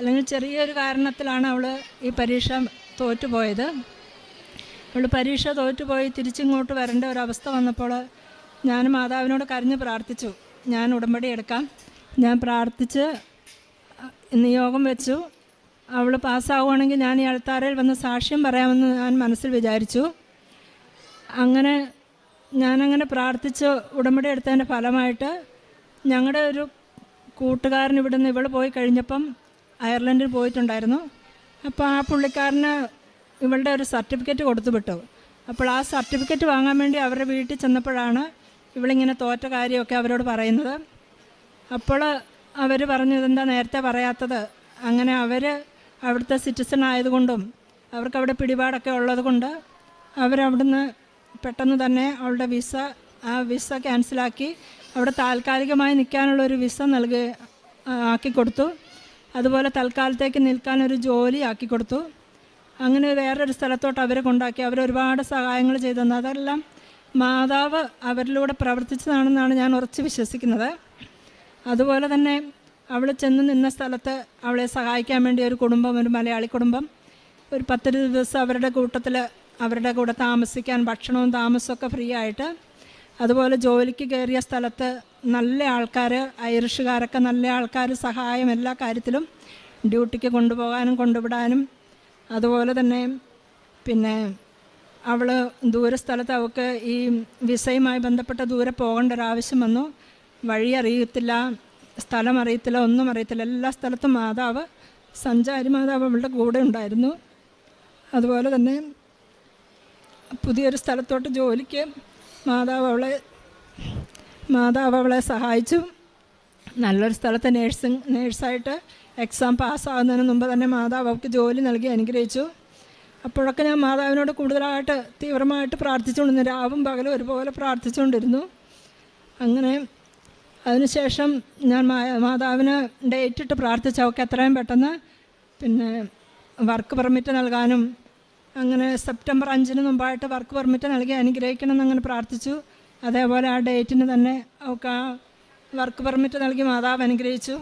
അല്ലെങ്കിൽ ചെറിയൊരു കാരണത്തിലാണ് അവൾ ഈ പരീക്ഷ തോറ്റുപോയത്. അവൾ പരീക്ഷ തോറ്റുപോയി തിരിച്ചിങ്ങോട്ട് വരേണ്ട ഒരവസ്ഥ വന്നപ്പോൾ ഞാൻ മാതാവിനോട് കരഞ്ഞ് പ്രാർത്ഥിച്ചു. ഞാൻ ഉടമ്പടി എടുക്കാം. ഞാൻ പ്രാർത്ഥിച്ച് നിയോഗം വെച്ചു. അവൾ പാസ്സാവുകയാണെങ്കിൽ ഞാൻ ഈ അൾത്താരയിൽ വന്ന് സാക്ഷ്യം പറയാമെന്ന് ഞാൻ മനസ്സിൽ വിചാരിച്ചു. അങ്ങനെ ഞാനങ്ങനെ പ്രാർത്ഥിച്ച് ഉടമ്പടി എടുത്തതിന്റെ ഫലമായിട്ട് ഞങ്ങളുടെ ഒരു കൂട്ടുകാരൻ ഇവിടുന്ന് ഇവൾ പോയി കഴിഞ്ഞപ്പം അയർലൻഡിൽ പോയിട്ടുണ്ടായിരുന്നു. അപ്പോൾ ആ പുള്ളിക്കാരന് ഇവളുടെ ഒരു സർട്ടിഫിക്കറ്റ് കൊടുത്തു വിട്ടു. അപ്പോൾ ആ സർട്ടിഫിക്കറ്റ് വാങ്ങാൻ വേണ്ടി അവരുടെ വീട്ടിൽ ചെന്നപ്പോഴാണ് ഇവളിങ്ങനെ തോറ്റ കാര്യമൊക്കെ അവരോട് പറയുന്നത്. അപ്പോൾ അവർ പറഞ്ഞു ഇതെന്താ നേരത്തെ പറയാത്തത്? അങ്ങനെ അവർ അവിടുത്തെ സിറ്റിസൺ ആയതുകൊണ്ടും അവർക്ക് അവിടെ പിടിപാടൊക്കെ ഉള്ളത് കൊണ്ട് അവരവിടുന്ന് പെട്ടെന്ന് തന്നെ അവളുടെ വിസ ആ വിസ ക്യാൻസലാക്കി അവിടെ താൽക്കാലികമായി നിൽക്കാനുള്ള ഒരു വിസ നൽകി ആക്കി കൊടുത്തു. അതുപോലെ തൽക്കാലത്തേക്ക് നിൽക്കാൻ ഒരു ജോലി ആക്കി കൊടുത്തു. അങ്ങനെ വേറൊരു സ്ഥലത്തോട്ട് അവരെ കൊണ്ടാക്കി. അവർ ഒരുപാട് സഹായങ്ങൾ ചെയ്തു തന്നു. അതെല്ലാം മാതാവ് അവരിലൂടെ പ്രവർത്തിച്ചതാണെന്നാണ് ഞാൻ ഉറച്ച് വിശ്വസിക്കുന്നത്. അതുപോലെ തന്നെ അവൾ ചെന്ന് നിന്ന സ്ഥലത്ത് അവളെ സഹായിക്കാൻ വേണ്ടി ഒരു കുടുംബം ഒരു മലയാളി കുടുംബം. ഒരു പത്തൊരു ദിവസം അവരുടെ കൂട്ടത്തിൽ അവരുടെ കൂടെ താമസിക്കാൻ ഭക്ഷണവും താമസമൊക്കെ ഫ്രീ ആയിട്ട് അതുപോലെ ജോലിക്ക് കയറിയ സ്ഥലത്ത് നല്ല ആൾക്കാർ ഐറിഷുകാരൊക്കെ നല്ല ആൾക്കാർ സഹായം എല്ലാ കാര്യത്തിലും ഡ്യൂട്ടിക്ക് കൊണ്ടുപോകാനും കൊണ്ടുവിടാനും. അതുപോലെ തന്നെ പിന്നെ അവൾ ദൂര സ്ഥലത്ത് അവൾക്ക് ഈ വിസയുമായി ബന്ധപ്പെട്ട ദൂരെ പോകേണ്ട ഒരാവശ്യം വന്നു. വഴി അറിയത്തില്ല സ്ഥലം അറിയത്തില്ല ഒന്നും അറിയത്തില്ല. എല്ലാ സ്ഥലത്തും മാതാവ് സഞ്ചാരി മാതാവ് അവളുടെ കൂടെ ഉണ്ടായിരുന്നു. അതുപോലെ തന്നെ പുതിയൊരു സ്ഥലത്തോട്ട് ജോലിക്ക് മാതാവ് അവളെ മാതാവ് അവളെ സഹായിച്ചു. നല്ലൊരു സ്ഥലത്ത് നേഴ്സിംഗ് നേഴ്സായിട്ട് എക്സാം പാസ്സാകുന്നതിന് മുമ്പ് തന്നെ മാതാവ് അവൾക്ക് ജോലി നൽകി അനുഗ്രഹിച്ചു. അപ്പോഴൊക്കെ ഞാൻ മാതാവിനോട് കൂടുതലായിട്ട് തീവ്രമായിട്ട് പ്രാർത്ഥിച്ചുകൊണ്ടിരുന്നു. രാവും പകലും ഒരുപോലെ പ്രാർത്ഥിച്ചുകൊണ്ടിരുന്നു. അങ്ങനെ അതിനുശേഷം ഞാൻ മാതാവിന് ഡേറ്റ് ഇട്ട് പ്രാർത്ഥിച്ചു. അവൾക്ക് എത്രയും പെട്ടെന്ന് പിന്നെ വർക്ക് പെർമിറ്റ് നൽകാനും അങ്ങനെ സെപ്റ്റംബർ അഞ്ചിന് മുമ്പായിട്ട് വർക്ക് പെർമിറ്റ് നൽകി അനുഗ്രഹിക്കണം എന്നങ്ങനെ പ്രാർത്ഥിച്ചു. അതേപോലെ ആ ഡേറ്റിന് തന്നെ ഒക്കെ വർക്ക് പെർമിറ്റ് നൽകി മാതാവ് അനുഗ്രഹിച്ചു.